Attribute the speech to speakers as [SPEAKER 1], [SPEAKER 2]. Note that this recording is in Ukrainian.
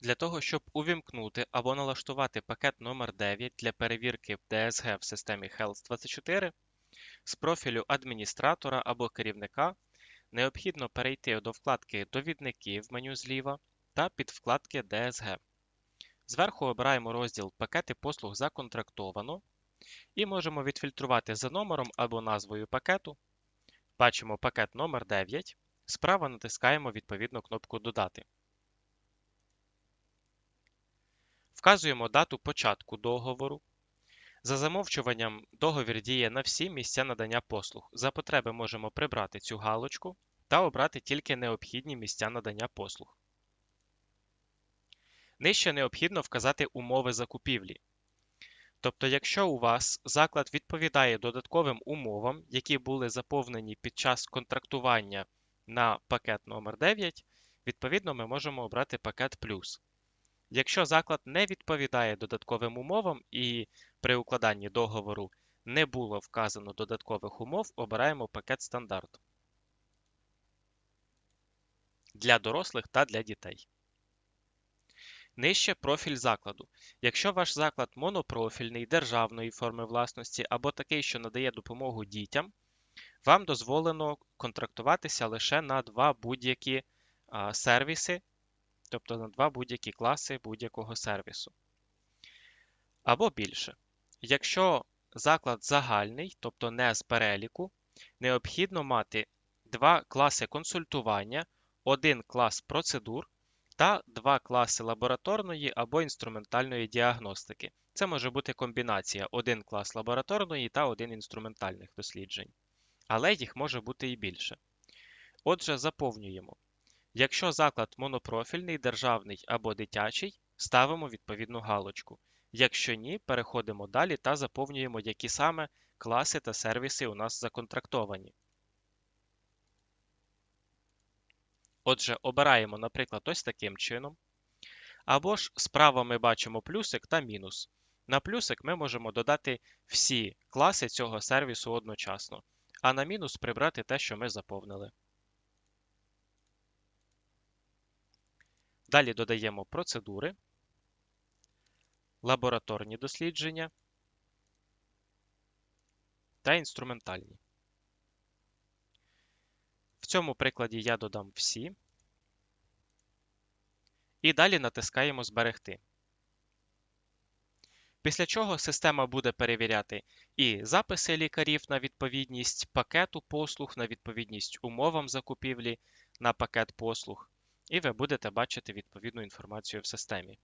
[SPEAKER 1] Для того, щоб увімкнути або налаштувати пакет номер 9 для перевірки DSG в системі Health24, з профілю адміністратора або керівника необхідно перейти до вкладки Довідники в меню зліва та підвкладки DSG. Зверху обираємо розділ Пакети послуг законтрактовано і можемо відфільтрувати за номером або назвою пакету. Бачимо пакет номер 9 Справа натискаємо відповідну кнопку Додати. Вказуємо дату початку договору. За замовчуванням договір діє на всі місця надання послуг. За потреби можемо прибрати цю галочку та обрати тільки необхідні місця надання послуг. Нижче необхідно вказати умови закупівлі. Тобто, якщо у вас заклад відповідає додатковим умовам, які були заповнені під час контрактування на пакет номер 9 відповідно ми можемо обрати пакет плюс. Якщо заклад не відповідає додатковим умовам і при укладанні договору не було вказано додаткових умов, обираємо пакет стандарт для дорослих та для дітей. Нижче профіль закладу. Якщо ваш заклад монопрофільний, державної форми власності або такий, що надає допомогу дітям, вам дозволено контрактуватися лише на два будь-які сервіси, тобто на два будь-які класи будь-якого сервісу. Або більше. Якщо заклад загальний, тобто не з переліку, необхідно мати два класи консультування, один клас процедур та два класи лабораторної або інструментальної діагностики. Це може бути комбінація один клас лабораторної та один інструментальних досліджень. Але їх може бути і більше. Отже, заповнюємо. Якщо заклад монопрофільний, державний або дитячий, ставимо відповідну галочку. Якщо ні, переходимо далі та заповнюємо, які саме класи та сервіси у нас законтрактовані. Отже, обираємо, наприклад, ось таким чином. Або ж справа ми бачимо плюсик та мінус. На плюсик ми можемо додати всі класи цього сервісу одночасно, а на мінус прибрати те, що ми заповнили. Далі додаємо процедури, лабораторні дослідження та інструментальні. В цьому прикладі я додам всі. І далі натискаємо Зберегти. Після чого система буде перевіряти і записи лікарів на відповідність пакету послуг, на відповідність умовам закупівлі на пакет послуг, і ви будете бачити відповідну інформацію в системі.